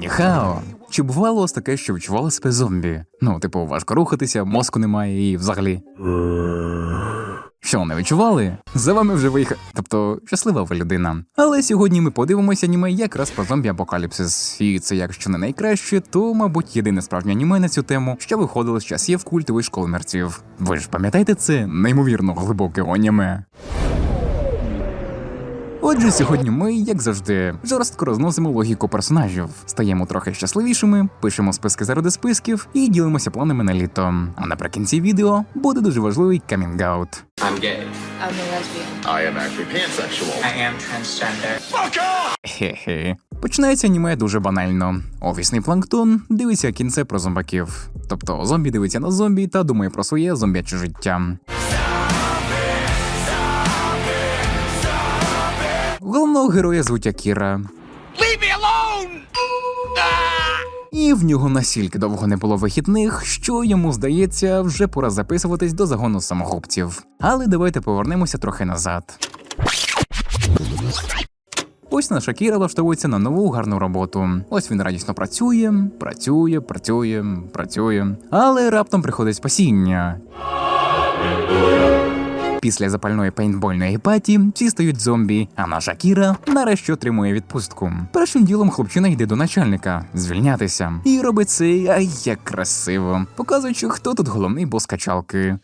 Ніхао. Чи бувало у таке, що відчували себе зомбі? Ну, типу, важко рухатися, мозку немає і взагалі. Що не відчували? За вами вже виїхав. Тобто щаслива ви людина. Але сьогодні ми подивимося аніме якраз про зомбі апокаліпсис. І це якщо не найкраще, то мабуть єдине справжнє аніме на цю тему, що виходило з часів культової школи мерців. Ви ж пам'ятаєте це неймовірно глибоке аніме? Отже, сьогодні ми, як завжди, жорстко розносимо логіку персонажів, стаємо трохи щасливішими, пишемо списки заради списків і ділимося планами на літо. А наприкінці відео буде дуже важливий камінг-аут. I'm gay. I'm a lesbian. I am actually pansexual. I am transgender. Хе-хе. Починається аніме дуже банально. Офісний планктон дивиться кінце про зомбаків. Тобто зомбі дивиться на зомбі та думає про своє зомбяче життя. Головного героя звуть Акіра. І в нього настільки довго не було вихідних, що йому здається, вже пора записуватись до загону самогубців. Але давайте повернемося трохи назад. Ось наш Акіра влаштовується на нову гарну роботу. Ось він радісно працює, працює, працює, працює. Але раптом приходить спасіння. Після запальної пейнтбольної паті всі стають зомбі, а наша Кіра нарешті отримує відпустку. Першим ділом хлопчина йде до начальника звільнятися. І робить це ай як красиво, показуючи, хто тут головний бос качалки.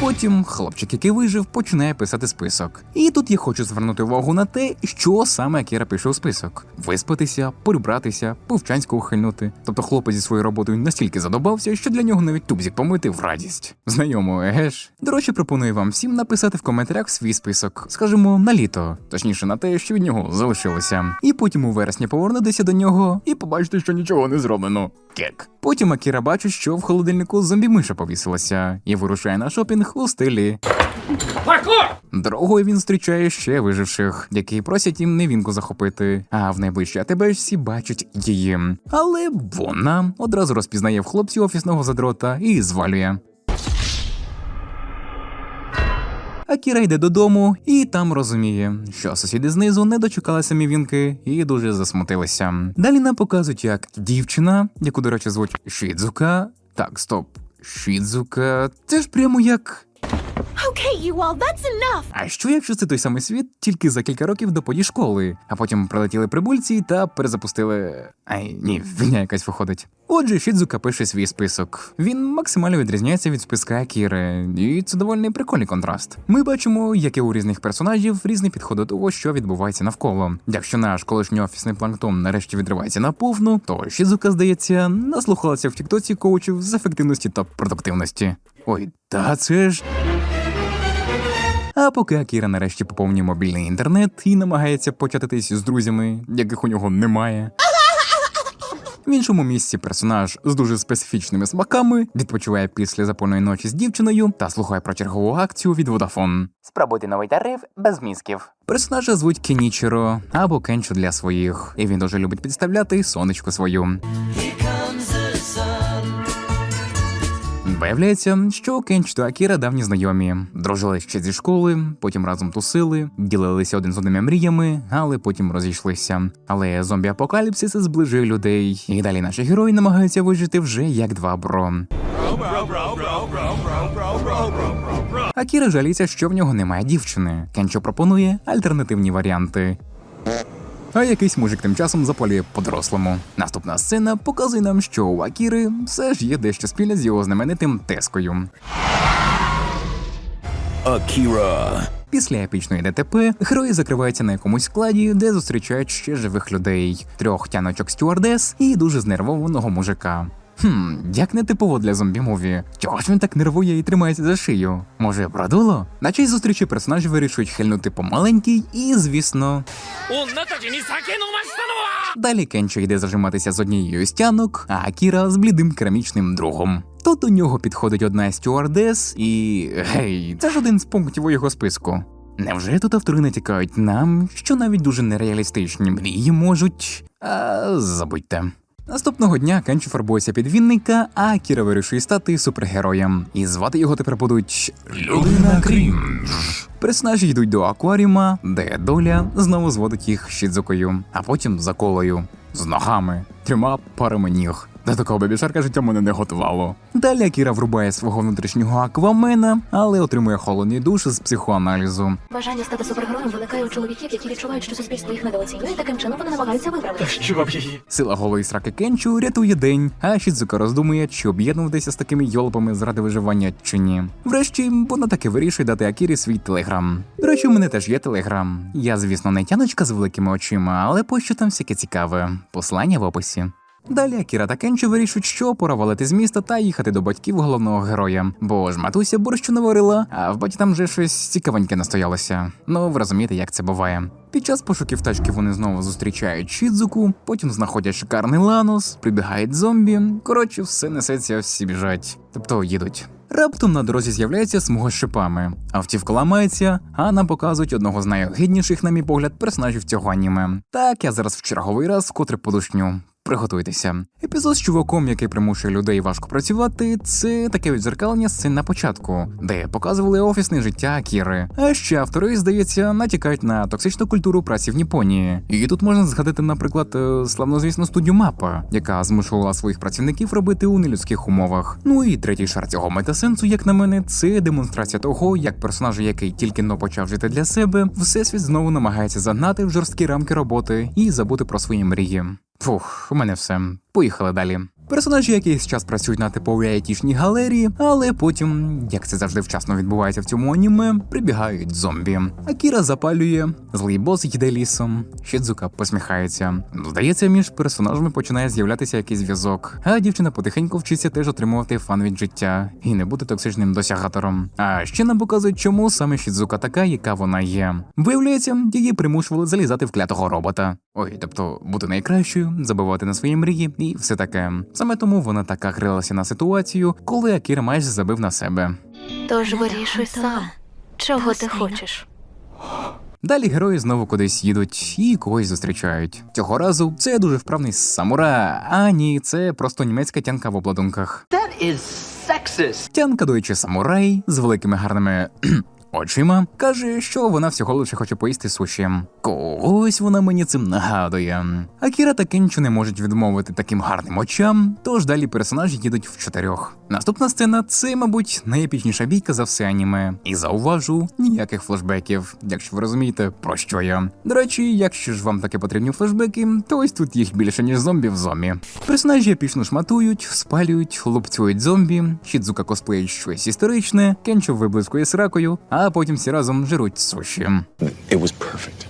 Потім хлопчик, який вижив, починає писати список. І тут я хочу звернути увагу на те, що саме Акіра пише у список: виспатися, прибратися, повчанську ухильнути. Тобто хлопець зі своєю роботою настільки задобався, що для нього навіть тубзік помити в радість. Знайомо, еге ж. До речі, пропоную вам всім написати в коментарях свій список, скажімо, на літо, точніше на те, що від нього залишилося. І потім у вересні повернутися до нього і побачити, що нічого не зроблено. Кек. Потім Акіра бачить, що в холодильнику зомбі-миша повісилася, і вирушає на шопінг у стилі. Дорогою він зустрічає ще виживших, які просять їм невінку захопити, а в найближчій АТБ всі бачать її. Але вона одразу розпізнає в хлопці офісного задрота і звалює. Акіра йде додому і там розуміє, що сусіди знизу не дочекалися мівінки і дуже засмутилися. Далі нам показують, як дівчина, яку, до речі, звуть Шідзука. Так, стоп. Шідзука, теж прямо як. Okay, you all, that's enough. А що якщо це той самий світ тільки за кілька років до подій школи, а потім прилетіли прибульці та перезапустили. Ай, ні, війня якась виходить. Отже, Шідзука пише свій список. Він максимально відрізняється від списка Акіри, і це доволі прикольний контраст. Ми бачимо, як і у різних персонажів різний підход до того, що відбувається навколо. Якщо наш колишній офісний планктон нарешті відривається на повну, то Шідзука, здається, наслухалася в тіктоці коучів з ефективності та продуктивності. Ой, та це ж. А поки Акіра нарешті поповнює мобільний інтернет і намагається початитись з друзями, яких у нього немає. В іншому місці персонаж з дуже специфічними смаками відпочиває після запольної ночі з дівчиною та слухає про чергову акцію від Vodafone. Спробуйте новий тариф без мізків. Персонажа звуть Кенічіро або Кенчо для своїх, і він дуже любить підставляти сонечку свою. Виявляється, що Кенч та Акіра давні знайомі, дружили ще зі школи, потім разом тусили, ділилися один з одними мріями, але потім розійшлися. Але зомбі-апокаліпсис зближує людей, і далі наші герої намагаються вижити вже як два бро. Акіра жаліться, що в нього немає дівчини. Кенчо пропонує альтернативні варіанти. А якийсь мужик тим часом запалює по-дорослому. Наступна сцена показує нам, що у Акіри все ж є дещо спільне з його знаменитим тескою. Акіра. Після епічної ДТП герої закриваються на якомусь складі, де зустрічають ще живих людей, трьох тяночок стюардес і дуже знервованого мужика. Хм, як не типово для зомбі-муві. Чого ж він так нервує і тримається за шию? Може, продуло? На честь зустрічі персонажі вирішують хильнути по маленькій і, звісно. Далі Кенчо йде зажиматися з однією з тянок, а Акіра з блідим керамічним другом. То до нього підходить одна стюардес і. гей, це ж один з пунктів у його списку. Невже тут автори натякають нам, що навіть дуже нереалістичні мрії можуть. А забудьте. Наступного дня Кенчо фарбується під Вінника, а Кіра вирішує стати супергероєм. І звати його тепер будуть Людина Крінж. Персонажі йдуть до акваріума, де доля знову зводить їх щідзукою, а потім за колою з ногами, трьома парами ніг. До такого бебішарка життя мене не готувало. Далі Акіра врубає свого внутрішнього аквамена, але отримує холодний душ з психоаналізу. Бажання стати супергероєм виникає у чоловіків, які відчувають, що суспільство їх недооцінює. Таким чином вони намагаються виправити. Сила голої сраки Кенчу рятує день, а Шідзука роздумує, чи об'єднуватися з такими йолопами заради виживання чи ні. Врешті вона таки вирішує дати Акірі свій телеграм. До речі, у мене теж є телеграм. Я, звісно, не тяночка з великими очима, але пощо там всяке цікаве. Послання в описі. Далі Акіра та Кенчо вирішують, що пора валити з міста та їхати до батьків головного героя. Бо ж матуся борщу наварила, а в баті там вже щось цікавеньке настоялося. Ну, ви розумієте, як це буває. Під час пошуків тачки вони знову зустрічають Шідзуку, потім знаходять шикарний ланус, прибігають зомбі. Коротше, все несеться, всі біжать. Тобто їдуть. Раптом на дорозі з'являється смуга з шипами. Автівка ламається, а нам показують одного з найогидніших, на мій погляд, персонажів цього аніме. Так, я зараз в черговий раз вкотре подушню. Приготуйтеся. Епізод з чуваком, який примушує людей важко працювати, це таке відзеркалення сцен на початку, де показували офісне життя Акіри. А ще автори, здається, натякають на токсичну культуру праці в Японії. І тут можна згадати, наприклад, е, славнозвісну студію Мапа, яка змушувала своїх працівників робити у нелюдських умовах. Ну і третій шар цього метасенсу, як на мене, це демонстрація того, як персонаж, який тільки но почав жити для себе, всесвіт знову намагається загнати в жорсткі рамки роботи і забути про свої мрії. Фух, у мене все. Поїхали далі. Персонажі якийсь час працюють на типовій айтішній галерії, але потім, як це завжди вчасно відбувається в цьому аніме, прибігають зомбі. Акіра запалює, злий бос йде лісом. Шідзука посміхається. Здається, між персонажами починає з'являтися якийсь зв'язок, а дівчина потихеньку вчиться теж отримувати фан від життя і не бути токсичним досягатором. А ще нам показують, чому саме Шідзука така, яка вона є. Виявляється, її примушували залізати в клятого робота. Ой, тобто бути найкращою, забивати на свої мрії і все таке. Саме тому вона так грилася на ситуацію, коли Акіра майже забив на себе. Тож вирішуй сам, чого ти хочеш. Далі герої знову кудись їдуть і когось зустрічають. Цього разу це дуже вправний самура, а ні, це просто німецька тянка в обладунках. That is sexist. Тянка, доючи самурай з великими гарними. Очима каже, що вона всього лише хоче поїсти суші. Когось вона мені цим нагадує. Акіра та Кенчу не можуть відмовити таким гарним очам, тож далі персонажі їдуть в чотирьох. Наступна сцена це, мабуть, найепічніша бійка за все аніме. І зауважу, ніяких флешбеків, якщо ви розумієте, про що я. До речі, якщо ж вам таке потрібні флешбеки, то ось тут їх більше, ніж зомбі в зомі. Персонажі епічно шматують, спалюють, лупцюють зомбі, Шідзука косплеїть щось історичне, Кенчо виблискує сракою, а потім всі разом жируть суші. It was perfect.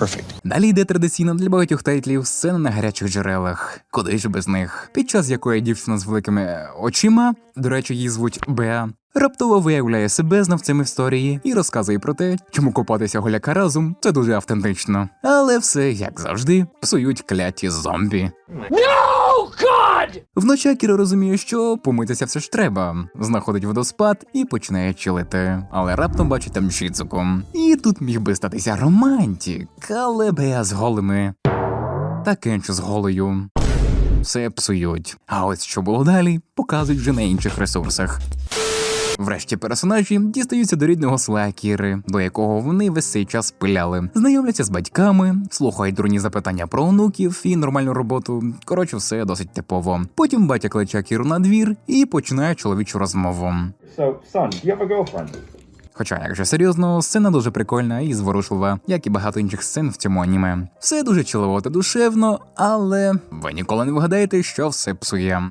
Perfect. Далі йде традиційна для багатьох тайтлів сцена на гарячих джерелах. Куди ж без них? Під час якої дівчина з великими очима, до речі, її звуть Беа, раптово виявляє себе знавцем історії і розказує про те, чому копатися голяка разом це дуже автентично. Але все, як завжди, псують кляті зомбі. Вночі Акіра розуміє, що помитися все ж треба. Знаходить водоспад і починає чилити. Але раптом бачить там Шіцуку. І тут міг би статися романтік, але Беа з голими. Та Кенчу з голою. Все псують. А ось що було далі, показують вже на інших ресурсах. Врешті персонажі дістаються до рідного села Акіри, до якого вони весь цей час пиляли, знайомляться з батьками, слухають дурні запитання про онуків і нормальну роботу. Коротше, все досить типово. Потім батя кличе Акіру на двір і починає чоловічу розмову. So, son, do you have a girlfriend? Хоча, якщо серйозно, сцена дуже прикольна і зворушлива, як і багато інших сцен в цьому аніме. Все дуже чолово та душевно, але ви ніколи не вгадаєте, що все псує.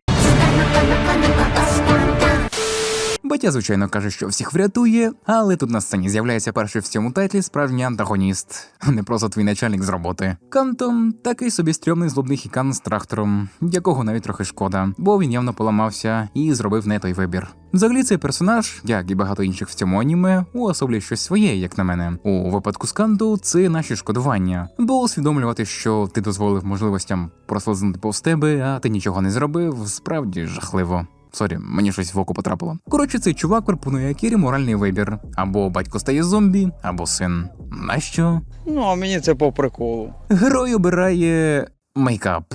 Батя, звичайно, каже, що всіх врятує, але тут на сцені з'являється перший в цьому тайтлі справжній антагоніст, не просто твій начальник з роботи. Канто такий собі стрьомний злобний хікан з трактором, якого навіть трохи шкода, бо він явно поламався і зробив не той вибір. Взагалі, цей персонаж, як і багато інших в цьому аніме, уособлює щось своє, як на мене. У випадку з Канто це наші шкодування, бо усвідомлювати, що ти дозволив можливостям прослизнути повз тебе, а ти нічого не зробив, справді жахливо. Сорі, мені щось в око потрапило. Коротше, цей чувак пропонує Акірі моральний вибір: або батько стає зомбі, або син. Нащо? Ну, а мені це по приколу. Герой обирає мейкап.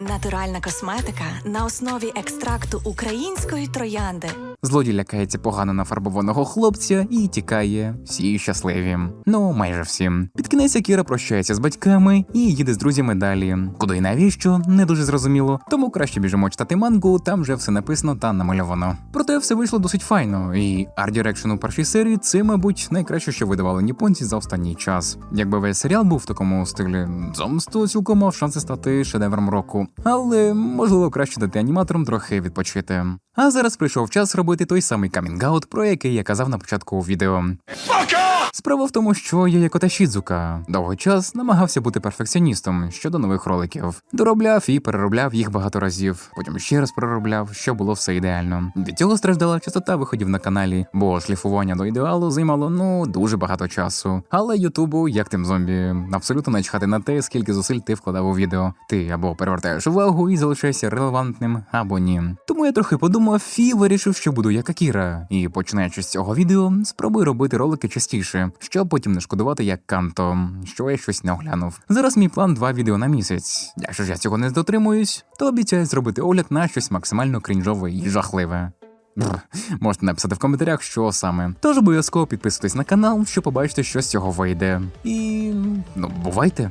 Натуральна косметика на основі екстракту української троянди. Злодій лякається погано нафарбованого хлопця і тікає. Всі щасливі. Ну, майже всі. Під кінець Акіра прощається з батьками і їде з друзями далі. Куди і навіщо, не дуже зрозуміло. Тому краще біжимо читати мангу, там вже все написано та намальовано. Проте все вийшло досить файно, і арт-дірекшн у першій серії це, мабуть, найкраще, що видавали японці за останній час. Якби весь серіал був в такому стилі, Зомсто цілком мав шанси стати шедевром року. Але можливо краще дати аніматорам трохи відпочити. А зараз прийшов час робити той самий камінгаут, про який я казав на початку відео. Справа в тому, що я, як Шідзука, довгий час намагався бути перфекціоністом щодо нових роликів. Доробляв і переробляв їх багато разів, потім ще раз переробляв, що було все ідеально. Від цього страждала частота виходів на каналі, бо шліфування до ідеалу займало ну дуже багато часу. Але Ютубу, як тим зомбі, абсолютно не чхати на те, скільки зусиль ти вкладав у відео. Ти або перевертаєш увагу і залишаєшся релевантним, або ні. Тому я трохи подумав і вирішив, що буду як Акіра. І починаючи з цього відео, спробую робити ролики частіше, щоб потім не шкодувати як канто, що я щось не оглянув. Зараз мій план два відео на місяць. Якщо ж я цього не дотримуюсь, то обіцяю зробити огляд на щось максимально крінжове і жахливе. Бррр. Можете написати в коментарях, що саме. Тож обов'язково підписуйтесь на канал, щоб побачити, що з цього вийде. І ну, бувайте.